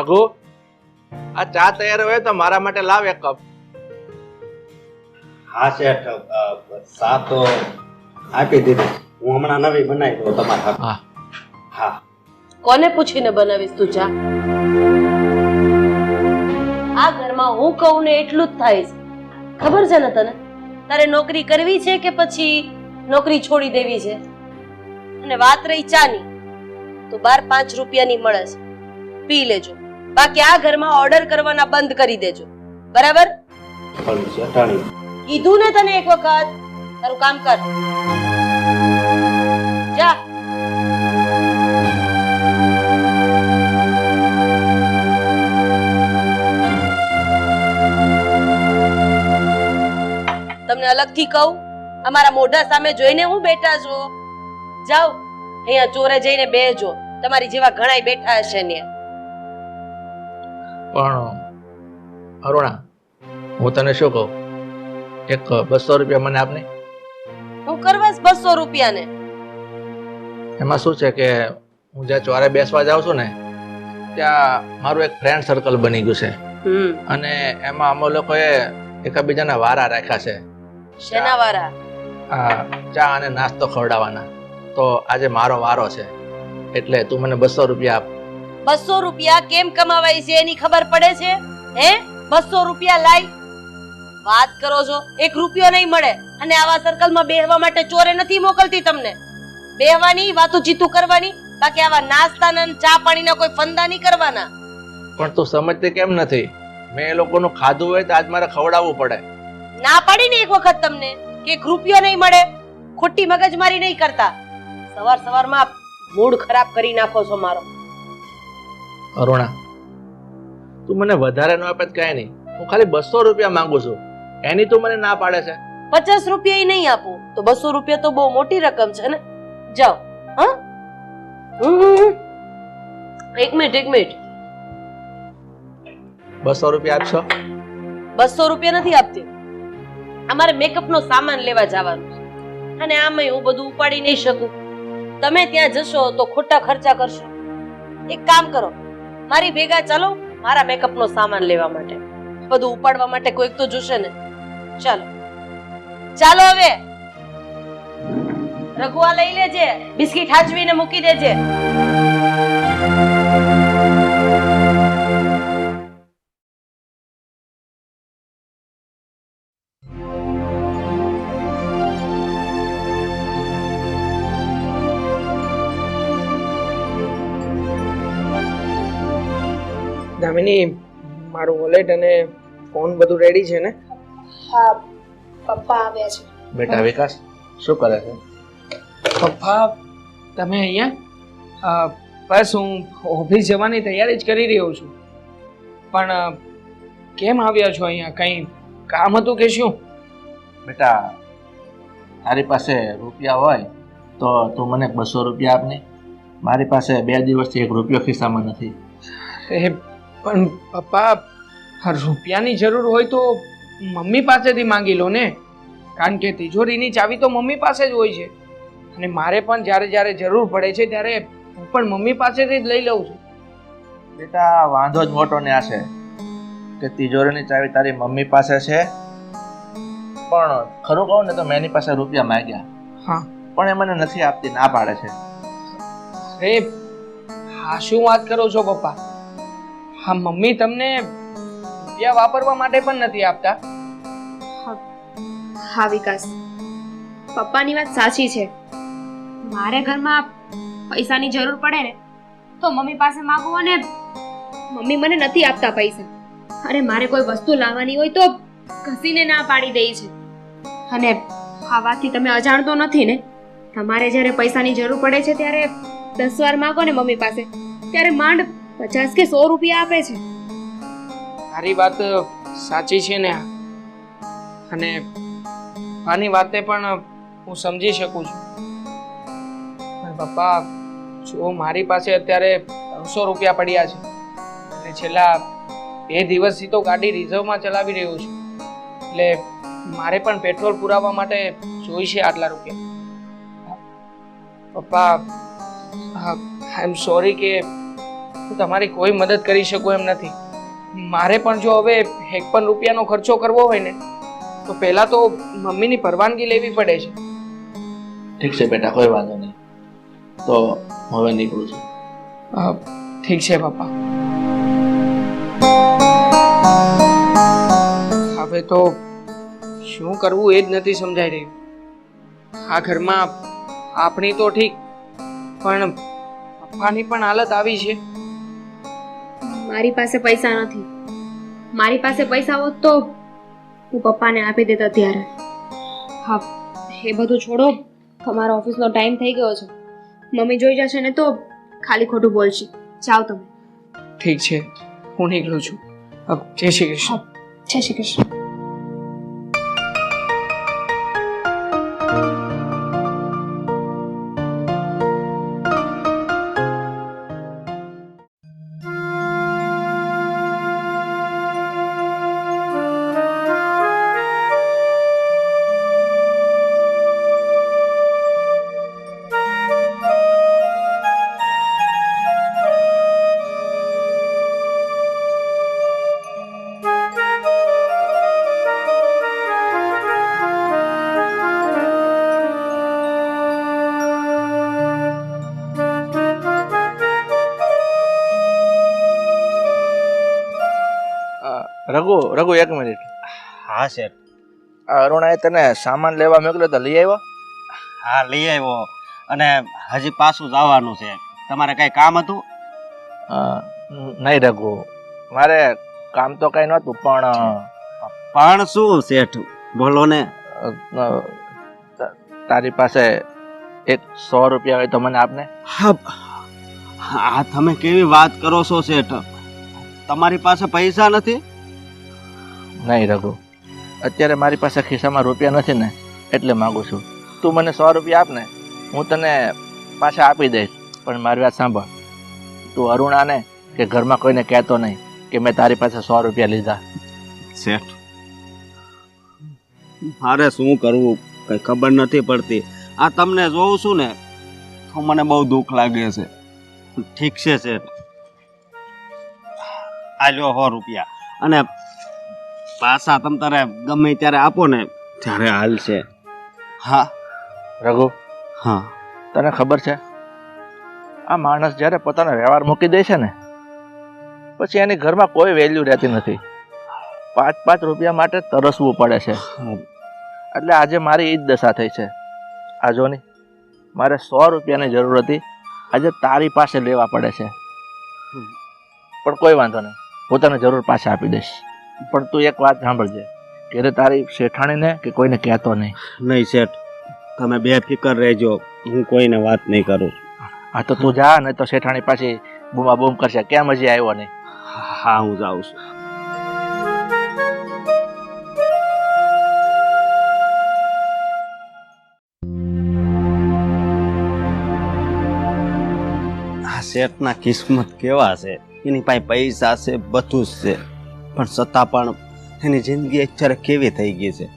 રઘુ આ ચા તૈયાર હોય તો મારા માટે લાવ એક કપ. હા શેઠ ચા તો આપી દીધી. હું હમણાં નવી બનાવી દઉં તમારા હા. હા. કોને પૂછીને બનાવીશ તું ચા? આ ઘરમાં હું કહું ને એટલું જ થાય ખબર છે ને તને? તારે નોકરી કરવી છે કે પછી નોકરી છોડી દેવી છે? અને વાત રહી ચાની તો બાર પાંચ રૂપિયાની મળે છે. પી લેજો. બાકી આ ઘરમાં ઓર્ડર કરવાના બંધ કરી દેજો. બરાબર? કીધું ને તને એક વખત? તારું કામ કર. જા. તમને અલગથી કહું અમારા મોઢા સામે જોઈને હું બેઠા છો. જાઓ અહીંયા ચોરે જઈને બેજો તમારી જેવા ઘણાય બેઠા હશે ને. પણ અરુણા હું તને શું કહું? એક બસો રૂપિયા મને આપને? હું કરવાસ બસો રૂપિયાને. એમાં શું છે કે હું જ્યાં ચોરે બેસવા જાઉં છું ને ત્યાં મારું એક ફ્રેન્ડ સર્કલ બની ગયું છે. અને એમાં અમે લોકોએ એકબીજાના વારા રાખ્યા છે. શેના વારા? ચા અને નાસ્તો ખવડાવવાના. તો આજે મારો વારો છે. એટલે તું મને બસો રૂપિયા આપ. બસો રૂપિયા કેમ કમાવાય છે એની ખબર પડે છે? હે? બસો રૂપિયા લાઈ વાત કરો છો એક રૂપિયો નહીં મળે. અને આવા સર્કલમાં બેહવા માટે ચોરે નથી મોકલતી તમને. બેહવાની વાતું ચીતું કરવાની બાકી આવા નાસ્તાના ચા પાણીના કોઈ ફંદા નહીં કરવાના. પણ તું સમજતી કેમ નથી? મેં એ લોકોનું ખાધું હોય તો આજ મારે ખવડાવવું પડે. ના પાડી ને એક વખત તમને કે એક રૂપિયો નહીં મળે. ખોટી મગજમારી નહીં કરતા. સવાર સવારમાં મૂડ ખરાબ કરી નાખો છો મારો. અરુણા તું મને વધારે ન આપે કાંઈ નહીં. હું ખાલી બસો રૂપિયા માંગુ છું. એની તું મને ના પાડે છે. પચાસ રૂપિયા નહીં આપું. તો બસો રૂપિયા તો બહુ મોટી રકમ છે ને? જાઓ હા. એક મિનિટ એક મિનિટ. બસો રૂપિયા આપશો? બસો રૂપિયા નથી આપતી. અમારે મેકઅપ નો સામાન લેવા જવાનું છે. અને આમાં હું બધું ઉપાડી નહીં શકું. તમે ત્યાં જશો તો ખોટા ખર્ચા કરશો. એક કામ કરો મારી ભેગા ચાલો મારા મેકઅપ નો સામાન લેવા માટે. બધું ઉપાડવા માટે કોઈક તો જોશે ને. ચાલો. ચાલો હવે. રઘુઆ લઈ લેજે. બિસ્કિટ હાચવીને મૂકી દેજે. દામિની મારું વોલેટ અને ફોન બધું રેડી છે ને? હા પપ્પા આવ્યા છે. બેટા વિકાસ શું કરે છે? પપ્પા તમે અહીંયા? બસ હું ઓફિસ જવાની તૈયારી જ કરી રહ્યો છું. પણ કેમ આવ્યા છો અહીંયા? કંઈ કામ હતું કે શું? બેટા તારી પાસે રૂપિયા હોય તો તું મને બસો રૂપિયા આપને. મારી પાસે બે દિવસથી એક રૂપિયો ખિસ્સામાં નથી. એ પણ પપ્પા રૂપિયાની જરૂર હોય તો મમ્મી પાસેથી માંગી લો ને. કારણ કે તિજોરીની ચાવી તો મમ્મી પાસે જ હોય છે. અને મારે પણ જ્યારે જ્યારે જરૂર પડે છે ત્યારે હું પણ મમ્મી પાસેથી જ લઈ લઉં છું. બેટા વાંધો જ મોટો ને આ છે કે તિજોરીની ચાવી તારી મમ્મી પાસે છે. પણ ખરું કહું ને તો મેં એની પાસે રૂપિયા માંગ્યા. હા. પણ એ મને નથી આપતી ના પાડે છે. અરે હા શું વાત કરો છો પપ્પા? હા, મમ્મી તમને રૂપિયા વાપરવા માટે પણ નથી આપતા? હા, વિકાસ. પપ્પાની વાત સાચી છે. મારે ઘરમાં પૈસાની જરૂર પડે ને, તો મમ્મી પાસે માગું અને મમ્મી મને નથી આપતા પૈસા. અરે, મારે કોઈ વસ્તુ લાવવાની હોય તો ઘસીને ના પાડી દે છે. અને આ વાતથી તમે અજાણતો નથી ને? તમારે જ્યારે પૈસાની જરૂર પડે છે ત્યારે દસ વાર માંગો ને મમ્મી પાસે, ત્યારે માંડ પચાસ કે સો રૂપિયા આપે છે. તારી વાત સાચી છે ને. અને આની વાતે પણ હું સમજી શકું છું. પણ પપ્પા, જો મારી પાસે અત્યારે ત્રણસો રૂપિયા પડ્યા છે, અને છેલ્લા બે દિવસથી તો ગાડી રિઝર્વમાં ચલાવી રહ્યો છું. એટલે મારે પણ પેટ્રોલ પુરાવવા માટે જોઈશે આટલા રૂપિયા. પપ્પા આઈ એમ સોરી કે હું તમારી કોઈ મદદ કરી શકું એમ નથી. મારે પણ જો હવે એક પણ રૂપિયાનો ખર્ચો કરવો હોય ને તો પહેલાં તો મમ્મીની પરવાનગી લેવી પડે છે. ઠીક છે બેટા કોઈ વાંધો નહીં. તો હવે નીકળું છું. ઠીક છે પપ્પા. હવે તો શું કરવું એ જ નથી સમજાઈ રહ્યું. આ ઘરમાં આપણી તો ઠીક પણ પપ્પાની પણ હાલત આવી છે. મારી પાસે પૈસા નથી. મારી પાસે પૈસા હોત તો હું પપ્પાને આપી દેતા ત્યારે હા એ બધું છોડો. તમારો ઓફિસનો ટાઈમ થઈ ગયો છે. મમ્મી જોઈ જશે ને તો ખાલી ખોટું બોલશે. જાઓ તમે. ઠીક છે હું નીકળું છું. જય શ્રી કૃષ્ણ. જય શ્રી કૃષ્ણ. રઘુ રઘુ એક મિનિટ. હા શેઠ. આ અરુણાએ તને સામાન લેવા મોકલ્યો તો લઈ આવ્યો? હા લઈ આવ્યો. અને હજી પાછું જવાનું છે. તમારે કઈ કામ હતું? નહીં રઘુ. મારે કામ તો કઈ નહોતું પણ પણ શું શેઠ? બોલો ને. તારી પાસે એક સો રૂપિયા હોય તો મને આપને? હા હા તમે કેવી વાત કરો છો શેઠ? તમારી પાસે પૈસા નથી? નહીં રઘુ. અત્યારે મારી પાસે ખિસ્સામાં રૂપિયા નથી ને, એટલે માગું છું. તું મને સો રૂપિયા આપ ને, હું તને પાછા આપી દઈશ, પણ મારી વાત સાંભળ. તું અરુણાને કે ઘરમાં કોઈને કહેતો નહીં કે મેં તારી પાસે સો રૂપિયા લીધા. શેઠ, મારે શું કરવું? કંઈ ખબર નથી પડતી. આ તમને જોઉં છું ને, તો મને બહુ દુઃખ લાગે છે. ઠીક છે, શેઠ. આ લ્યો સો રૂપિયા. અને પાછા તમ તારે ગમે ત્યારે આપો ને ત્યારે હાલશે હા. રઘુ હા. તને ખબર છે? આ માણસ જ્યારે પોતાનો વ્યવહાર મૂકી દે છે ને પછી એની ઘરમાં કોઈ વેલ્યુ રહેતી નથી. પાંચ પાંચ રૂપિયા માટે તરસવું પડે છે. એટલે આજે મારી એ જ દશા થઈ છે. આ જો ની મારે સો રૂપિયાની જરૂર હતી. આજે તારી પાસે લેવા પડે છે. પણ કોઈ વાંધો નહીં. હું તને જરૂર પાછા આપી દઈશ. પણ તું એક વાત સાંભળજે કે રે તારી શેઠાણીને કે કોઈને કહેતો નહીં? નહીં શેઠ તમે બે ફિકર રહેજો હું કોઈને વાત નહીં કરું હા તો તું જા ને તો શેઠાણી પાછી બૂમા બૂમ કરશે. કેમ હજી આવ્યો નહીં? હા હું જાઉં છું. આ શેઠના કિસ્મત કેવા છે? એની પાસે પૈસા છે બધું જ છે. પણ છતાં પણ એની જિંદગી અત્યારે કેવી થઈ ગઈ છે?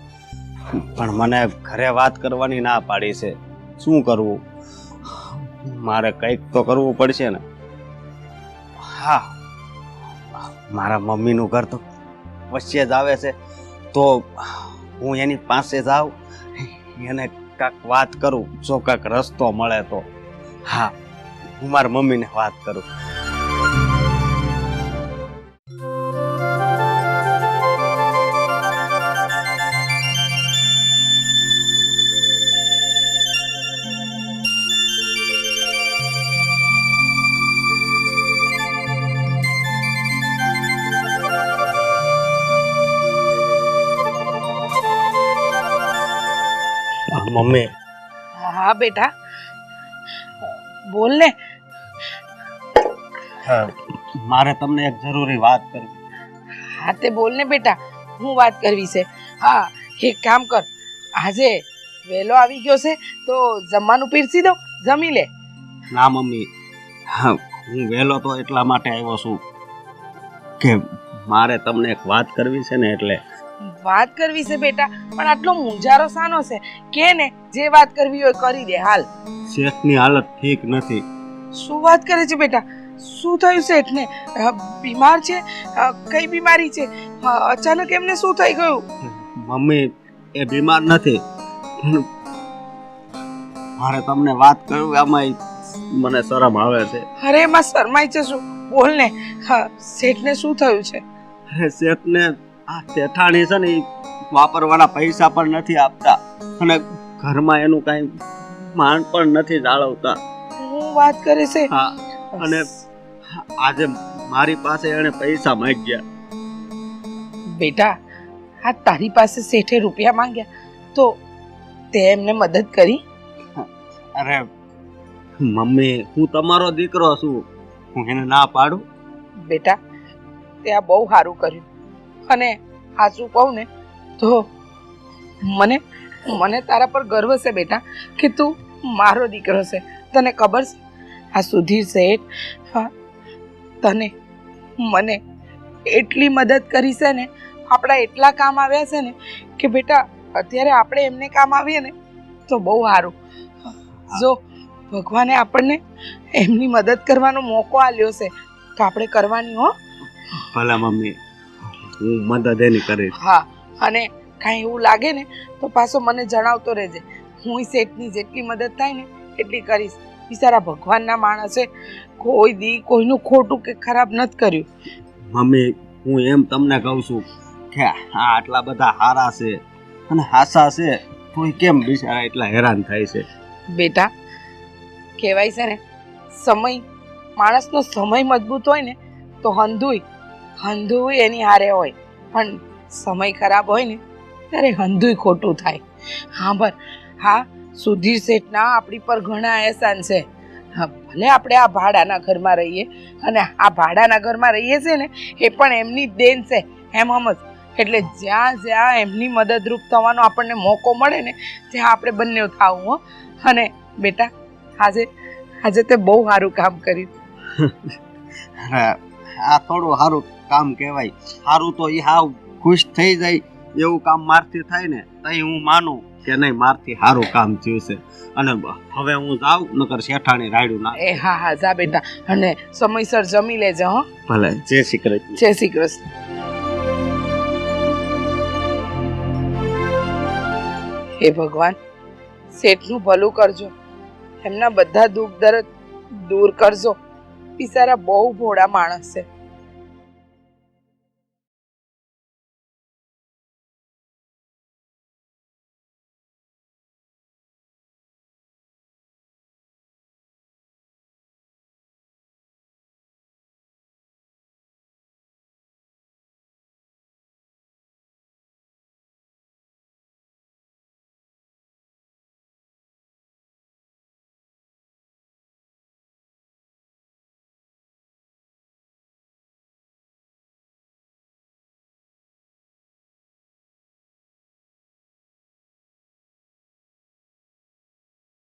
પણ મને ઘરે વાત કરવાની ના પાડી છે. શું કરવું? મારે કંઈક તો કરવું પડશે ને. હા. મારા મમ્મીનું ઘર તો વચ્ચે જ આવે છે. તો હું એની પાસે જાઉં, એને કાંક વાત કરું, જો કાંક રસ્તો મળે તો. હા, હું મારા મમ્મીને વાત કરું. મમ્મી. હા બેટા. બોલ ને. હા, મારે તમને એક જરૂરી વાત કરવી હા તે બોલ ને બેટા. હું વાત કરવી છે? હા એક કામ કર. આજે વહેલો આવી ગયો છે તો જમવાનું પીરસી દો જમી લે. ના મમ્મી. હા હું વહેલો તો એટલા માટે આવ્યો છું કે મારે તમને એક વાત કરવી છે ને એટલે વાત કરવી છે બેટા પણ આટલો મૂંઝારો સાનો છે. કે ને જે વાત કરવી હોય કરી દે હાલ. શેઠની હાલત ઠીક નથી. શું વાત કરે છે બેટા? શું થયું શેઠને? બીમાર છે? કઈ બીમારી છે? અચાનક એમને શું થઈ ગયું? મમ્મી એ બીમાર નથી. પણ મારે તમને વાત કરું આમાં મને શરમ આવે છે. અરે એમાં શરમાય છે શું બોલ ને. હા શેઠને શું થયું છે? શેઠને આ શેઠાણી છે ને ઈ વાપરવાના પૈસા પણ નથી આપતા અને ઘરમાં એનું કાંઈ માન પણ નથી જાળવતા. હું વાત કરે છે. હા અને આજે મારી પાસે એણે પૈસા માંગ્યા. બેટા આ તારી પાસે શેઠે રૂપિયા માંગ્યા તો તે એમને મદદ કરી? અરે મમ્મી હું તમારો દીકરો છું. હું એને ના પાડું. બેટા તે આ બહુ સારું કર્યું. અને સાચું કહું ને, તો મને મને તારા પર ગર્વ છે બેટા, કે તું મારો દીકરો છે. તને ખબર છે? આ સુધીર શેઠ, હા, તને, મને એટલી મદદ કરી છે ને, આપણા એટલા કામ આવ્યા છે ને, કે બેટા, અત્યારે આપણે એમને કામ આવીએ ને, તો બહુ સારું. જો ભગવાને આપણને એમની મદદ કરવાનો મોકો આપ્યો છે, તો આપણે કરવાની હો. ભલા મમ્મી હું મદદ એની કરીશ હા અને કાંઈ એવું લાગે ને તો પાછો મને જણાવતો રહેજે. હું શેઠની જેટલી મદદ થાય ને એટલી કરીશ. બિચારા ભગવાનના માણસે કોઈ દી કોઈનું ખોટું કે ખરાબ નથી કર્યું. મમ્મી હું એમ તમને કહું છું કે આ આટલા બધા હારા છે અને હાસા છે તો કેમ બિચારા એટલા હેરાન થાય છે? બેટા કહેવાય છે ને સમય માણસનો સમય મજબૂત હોય ને તો હંધુય. હંધુય એની હારે હોય. પણ સમય ખરાબ હોય ને, ત્યારે હંધુય ખોટું થાય. હા બર હા, સુધીર શેઠના આપણી પર ઘણા એહસાન છે. હા, ભલે આપણે આ ભાડાના ઘરમાં રહીએ અને આ ભાડાના ઘરમાં રહીએ છીએ ને, એ પણ એમની દેન છે, એમ સમજ એટલે જ્યાં જ્યાં એમની મદદરૂપ થવાનો આપણને મોકો મળે ને, ત્યાં આપણે બંને થાવું, હો. અને બેટા, આજે આજે તે બહુ સારું કામ કર્યું. આ થોડું સારું કામ કહેવાય. સારું તો એ હાવ ખુશ થઈ જાય એવું કામ મારથી થાય ને તઈ હું માનું કે નહીં મારથી સારું કામ થયું છે. અને હવે હું જાઉં નકર શેઠાણી રાયડું ના એ હા હા જા બેટા. અને સમયસર જમી લેજે હો. ભલે જય શ્રી કૃષ્ણ. જય શ્રી કૃષ્ણ. હે ભગવાન શેઠનું ભલું કરજો. એમના બધા દુઃખ દર્દ દૂર કરજો. બિચારા બહુ ભોળા માણસ છે.